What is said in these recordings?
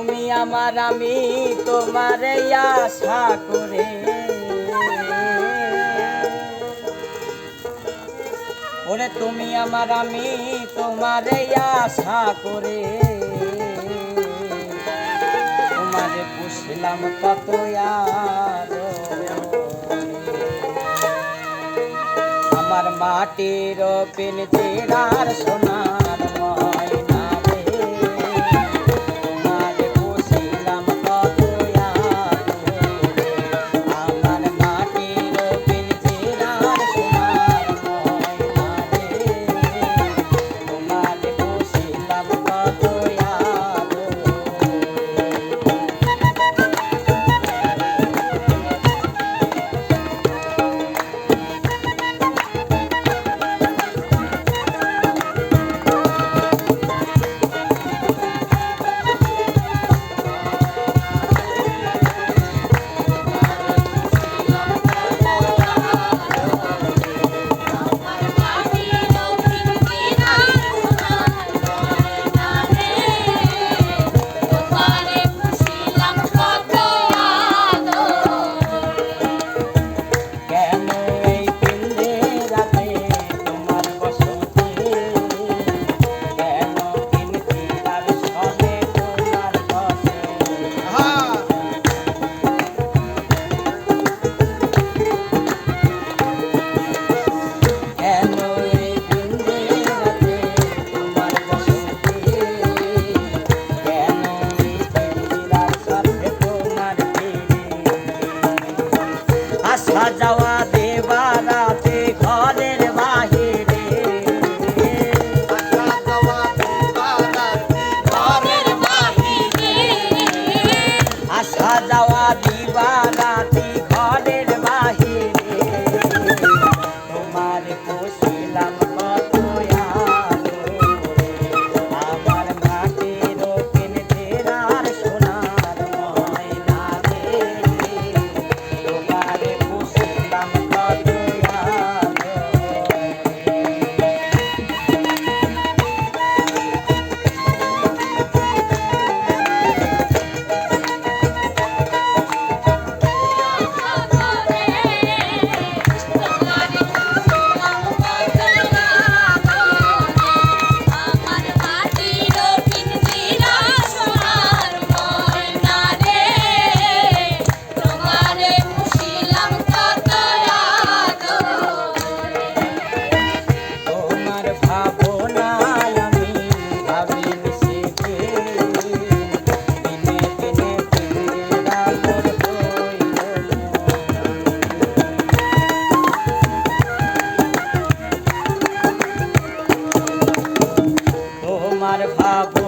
তুমি আমার, আমি তোমার আশা করে। ওরে তুমি আমার, আমি তোমার আশা করে। তোমার পুষলাম কত আমার মাটির পেন চেরার সোনা। Tchau. ভাব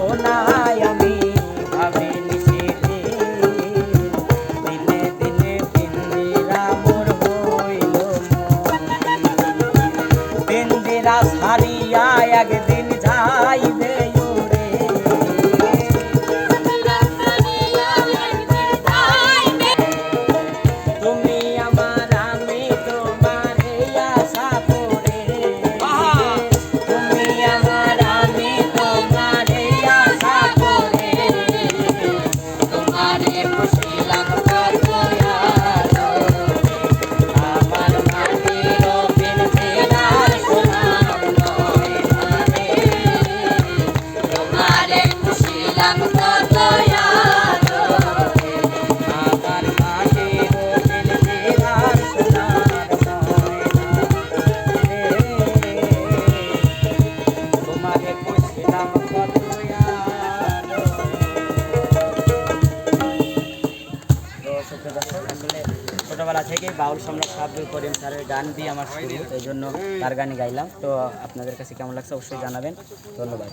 ছোটোবেলা থেকে বাউল সম্রাট সাবদুল করিম স্যারের গান দিয়ে আমার শুরু, এই জন্য তার গানই গাইলাম। তো আপনাদের কাছে কেমন লাগছে অবশ্যই জানাবেন। ধন্যবাদ।